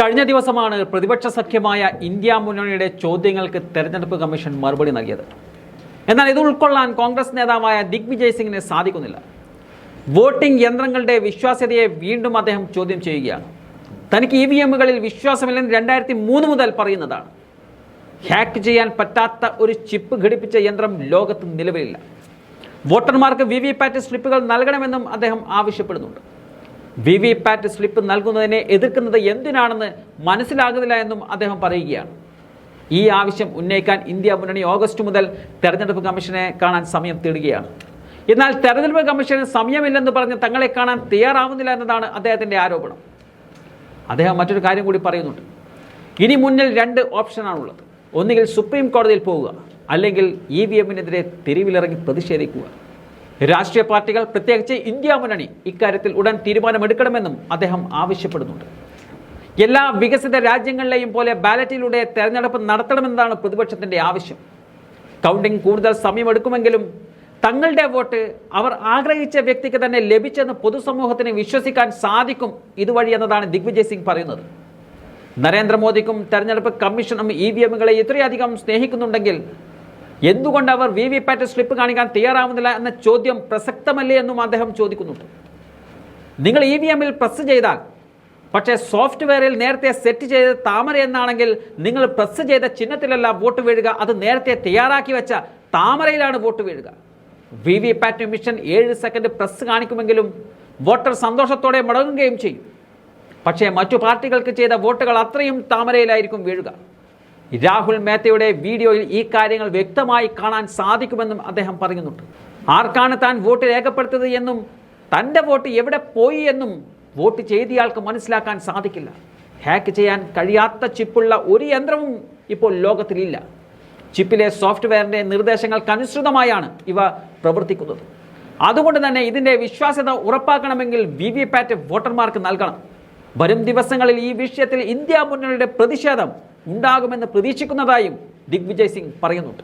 കഴിഞ്ഞ ദിവസമാണ് പ്രതിപക്ഷ സഖ്യമായ ഇന്ത്യ മുന്നണിയുടെ ചോദ്യങ്ങൾക്ക് തെരഞ്ഞെടുപ്പ് കമ്മീഷൻ മറുപടി നൽകിയത്. എന്നാൽ ഇത് ഉൾക്കൊള്ളാൻ കോൺഗ്രസ് നേതാവായ ദിഗ്വിജയ് സിംഗിന് സാധിക്കുന്നില്ല. വോട്ടിംഗ് യന്ത്രങ്ങളുടെ വിശ്വാസ്യതയെ വീണ്ടും അദ്ദേഹം ചോദ്യം ചെയ്യുകയാണ്. തനിക്ക് ഇ വി എമ്മുകളിൽ വിശ്വാസമില്ലെന്ന് രണ്ടായിരത്തി മൂന്ന് മുതൽ പറയുന്നതാണ്. ഹാക്ക് ചെയ്യാൻ പറ്റാത്ത ഒരു ചിപ്പ് ഘടിപ്പിച്ച യന്ത്രം ലോകത്ത് നിലവിലില്ല. വോട്ടർമാർക്ക് വി വി പാറ്റ് സ്ലിപ്പുകൾ നൽകണമെന്നും അദ്ദേഹം ആവശ്യപ്പെടുന്നുണ്ട്. വി വി പാറ്റ് സ്ലിപ്പ് നൽകുന്നതിനെ എതിർക്കുന്നത് എന്തിനാണെന്ന് മനസ്സിലാകുന്നില്ല എന്നും അദ്ദേഹം പറയുകയാണ്. ഈ ആവശ്യം ഉന്നയിക്കാൻ ഇന്ത്യ മുന്നണി ഓഗസ്റ്റ് മുതൽ തെരഞ്ഞെടുപ്പ് കമ്മീഷനെ കാണാൻ സമയം തേടുകയാണ്. എന്നാൽ തെരഞ്ഞെടുപ്പ് കമ്മീഷന് സമയമില്ലെന്ന് പറഞ്ഞ് തങ്ങളെ കാണാൻ തയ്യാറാവുന്നില്ല എന്നതാണ് അദ്ദേഹത്തിന്റെ ആരോപണം. അദ്ദേഹം മറ്റൊരു കാര്യം കൂടി പറയുന്നുണ്ട്. ഇനി മുന്നിൽ രണ്ട് ഓപ്ഷനാണുള്ളത്. ഒന്നുകിൽ സുപ്രീം കോടതിയിൽ പോവുക അല്ലെങ്കിൽ ഇ വി എമ്മിനെതിരെ തെരുവിലിറങ്ങി പ്രതിഷേധിക്കുക. രാഷ്ട്രീയ പാർട്ടികൾ പ്രത്യേകിച്ച് ഇന്ത്യ മുന്നണി ഇക്കാര്യത്തിൽ ഉടൻ തീരുമാനമെടുക്കണമെന്നും അദ്ദേഹം ആവശ്യപ്പെടുന്നുണ്ട്. എല്ലാ വികസിത രാജ്യങ്ങളിലെയും പോലെ ബാലറ്റിലൂടെ തെരഞ്ഞെടുപ്പ് നടത്തണമെന്നതാണ് പ്രതിപക്ഷത്തിന്റെ ആവശ്യം. കൗണ്ടിംഗ് കൂടുതൽ സമയമെടുക്കുമെങ്കിലും തങ്ങളുടെ വോട്ട് അവർ ആഗ്രഹിച്ച വ്യക്തിക്ക് തന്നെ ലഭിച്ചെന്ന് പൊതുസമൂഹത്തിന് വിശ്വസിക്കാൻ സാധിക്കും ഇതുവഴി എന്നതാണ് ദിഗ്വിജയ് സിംഗ് പറയുന്നത്. നരേന്ദ്രമോദിക്കും തെരഞ്ഞെടുപ്പ് കമ്മീഷനും ഇ വി എമ്മുകളെ ഇത്രയധികം സ്നേഹിക്കുന്നുണ്ടെങ്കിൽ എന്തുകൊണ്ട് അവർ വി വി പാറ്റ് സ്ലിപ്പ് കാണിക്കാൻ തയ്യാറാവുന്നില്ല എന്ന ചോദ്യം പ്രസക്തമല്ലേ എന്നും അദ്ദേഹം ചോദിക്കുന്നുണ്ട്. നിങ്ങൾ ഇ വി എമ്മിൽ പ്രസ് ചെയ്താൽ പക്ഷേ സോഫ്റ്റ്വെയറിൽ നേരത്തെ സെറ്റ് ചെയ്ത് താമര എന്നാണെങ്കിൽ നിങ്ങൾ പ്രസ് ചെയ്ത ചിഹ്നത്തിലല്ല വോട്ട് വീഴുക അത് നേരത്തെ തയ്യാറാക്കി വെച്ച താമരയിലാണ് വോട്ട് വീഴുക. വി വി പാറ്റ് മിഷൻ ഏഴ് സെക്കൻഡ് പ്രസ് കാണിക്കുമെങ്കിലും വോട്ടർ സന്തോഷത്തോടെ മടങ്ങുകയും ചെയ്യും. പക്ഷേ മറ്റു പാർട്ടികൾക്ക് ചെയ്ത വോട്ടുകൾ അത്രയും താമരയിലായിരിക്കും വീഴുക. രാഹുൽ മേത്തയുടെ വീഡിയോയിൽ ഈ കാര്യങ്ങൾ വ്യക്തമായി കാണാൻ സാധിക്കുമെന്നും അദ്ദേഹം പറയുന്നുണ്ട്. ആർക്കാണ് താൻ വോട്ട് രേഖപ്പെടുത്തത് എന്നും തന്റെ വോട്ട് എവിടെ പോയി എന്നും വോട്ട് ചെയ്തയാൾക്ക് മനസ്സിലാക്കാൻ സാധിക്കില്ല. ഹാക്ക് ചെയ്യാൻ കഴിയാത്ത ചിപ്പുള്ള ഒരു യന്ത്രവും ഇപ്പോൾ ലോകത്തിലില്ല. ചിപ്പിലെ സോഫ്റ്റ്വെയറിന്റെ നിർദ്ദേശങ്ങൾക്കനുസൃതമായാണ് ഇവ പ്രവർത്തിക്കുന്നത്. അതുകൊണ്ട് തന്നെ ഇതിന്റെ വിശ്വാസ്യത ഉറപ്പാക്കണമെങ്കിൽ വി വി പാറ്റ് വോട്ടർമാർക്ക് നൽകണം. വരും ദിവസങ്ങളിൽ ഈ വിഷയത്തിൽ ഇന്ത്യ മുന്നണിയുടെ പ്രതിഷേധം ഉണ്ടാകുമെന്ന് പ്രതീക്ഷിക്കുന്നതായും ദിഗ്വിജയ് സിംഗ് പറയുന്നുണ്ട്.